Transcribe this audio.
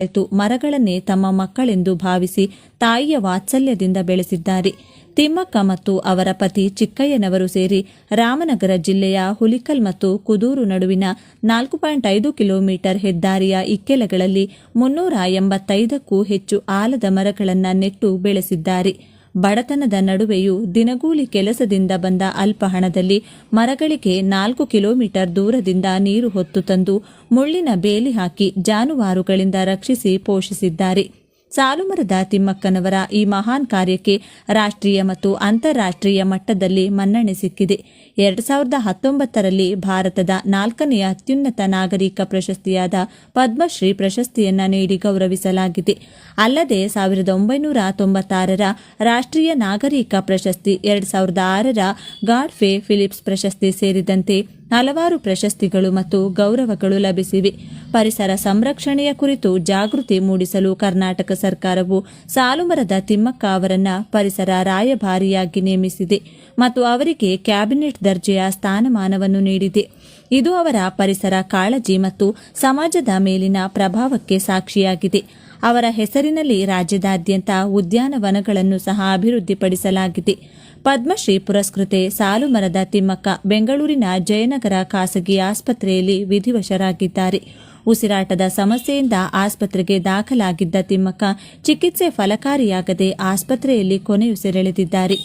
ಆಯಿತು ಮರಗಳನ್ನೇ ತಮ್ಮ ಮಕ್ಕಳೆಂದು ಭಾವಿಸಿ ತಾಯಿಯ ವಾತ್ಸಲ್ಯದಿಂದ ಬೆಳೆಸಿದ್ದಾರೆ. ತಿಮ್ಮಕ್ಕ ಮತ್ತು ಅವರ ಪತಿ ಚಿಕ್ಕಯ್ಯನವರು ಸೇರಿ ರಾಮನಗರ ಜಿಲ್ಲೆಯ ಹುಲಿಕಲ್ ಮತ್ತು ಕುದೂರು ನಡುವಿನ ನಾಲ್ಕು ಪಾಯಿಂಟ್ ಐದು ಕಿಲೋಮೀಟರ್ ಹೆದ್ದಾರಿಯ ಇಕ್ಕೆಲಗಳಲ್ಲಿ ಮುನ್ನೂರ ಎಂಬತ್ತೈದಕ್ಕೂ ಹೆಚ್ಚು ಆಲದ ಮರಗಳನ್ನು ನೆಟ್ಟು ಬೆಳೆಸಿದ್ದಾರೆ. ಬಡತನದ ನಡುವೆಯೂ ದಿನಗೂಲಿ ಕೆಲಸದಿಂದ ಬಂದ ಅಲ್ಪ ಹಣದಲ್ಲಿ ಮರಗಳಿಗೆ ನಾಲ್ಕು ಕಿಲೋಮೀಟರ್ ದೂರದಿಂದ ನೀರು ಹೊತ್ತು ತಂದು ಮುಳ್ಳಿನ ಬೇಲಿ ಹಾಕಿ ಜಾನುವಾರುಗಳಿಂದ ರಕ್ಷಿಸಿ ಪೋಷಿಸಿದ್ದಾರೆ. ಸಾಲುಮರದ ತಿಮ್ಮಕ್ಕನವರ ಈ ಮಹಾನ್ ಕಾರ್ಯಕ್ಕೆ ರಾಷ್ಟ್ರೀಯ ಮತ್ತು ಅಂತಾರಾಷ್ಟ್ರೀಯ ಮಟ್ಟದಲ್ಲಿ ಮನ್ನಣೆ ಸಿಕ್ಕಿದೆ. ಎರಡು ಸಾವಿರದ ಹತ್ತೊಂಬತ್ತರಲ್ಲಿ ಭಾರತದ ನಾಲ್ಕನೆಯ ಅತ್ಯುನ್ನತ ನಾಗರಿಕ ಪ್ರಶಸ್ತಿಯಾದ ಪದ್ಮಶ್ರೀ ಪ್ರಶಸ್ತಿಯನ್ನ ನೀಡಿ ಗೌರವಿಸಲಾಗಿದೆ. ಅಲ್ಲದೆ ಸಾವಿರದ ಒಂಬೈನೂರ ತೊಂಬತ್ತಾರರ ರಾಷ್ಟ್ರೀಯ ನಾಗರಿಕ ಪ್ರಶಸ್ತಿ, ಎರಡ್ ಸಾವಿರದ ಆರರ ಗಾಡ್ಫೆ ಫಿಲಿಪ್ಸ್ ಪ್ರಶಸ್ತಿ ಸೇರಿದಂತೆ ಹಲವಾರು ಪ್ರಶಸ್ತಿಗಳು ಮತ್ತು ಗೌರವಗಳು ಲಭಿಸಿವೆ. ಪರಿಸರ ಸಂರಕ್ಷಣೆಯ ಕುರಿತು ಜಾಗೃತಿ ಮೂಡಿಸಲು ಕರ್ನಾಟಕ ಸರ್ಕಾರವು ಸಾಲುಮರದ ತಿಮ್ಮಕ್ಕ ಅವರನ್ನ ಪರಿಸರ ರಾಯಭಾರಿಯಾಗಿ ನೇಮಿಸಿದೆ ಮತ್ತು ಅವರಿಗೆ ಕ್ಯಾಬಿನೆಟ್ ದರ್ಜೆಯ ಸ್ಥಾನಮಾನವನ್ನು ನೀಡಿದೆ. ಇದು ಅವರ ಪರಿಸರ ಕಾಳಜಿ ಮತ್ತು ಸಮಾಜದ ಮೇಲಿನ ಪ್ರಭಾವಕ್ಕೆ ಸಾಕ್ಷಿಯಾಗಿದೆ. ಅವರ ಹೆಸರಿನಲ್ಲಿ ರಾಜ್ಯದಾದ್ಯಂತ ಉದ್ಯಾನವನಗಳನ್ನು ಸಹ ಅಭಿವೃದ್ಧಿಪಡಿಸಲಾಗಿದೆ. ಪದ್ಮಶ್ರೀ ಪುರಸ್ಕೃತೆ ಸಾಲುಮರದ ತಿಮ್ಮಕ್ಕ, ಬೆಂಗಳೂರಿನ ಜಯನಗರ ಖಾಸಗಿ ಆಸ್ಪತ್ರೆಯಲ್ಲಿ ವಿಧಿವಶರಾಗಿದ್ದಾರೆ. ಉಸಿರಾಟದ ಸಮಸ್ಯೆಯಿಂದ ಆಸ್ಪತ್ರೆಗೆ ದಾಖಲಾಗಿದ್ದ ತಿಮ್ಮಕ್ಕ ಚಿಕಿತ್ಸೆ ಫಲಕಾರಿಯಾಗದೆ ಆಸ್ಪತ್ರೆಯಲ್ಲಿ ಕೊನೆಯುಸಿರೆಳೆದಿದ್ದಾರೆ.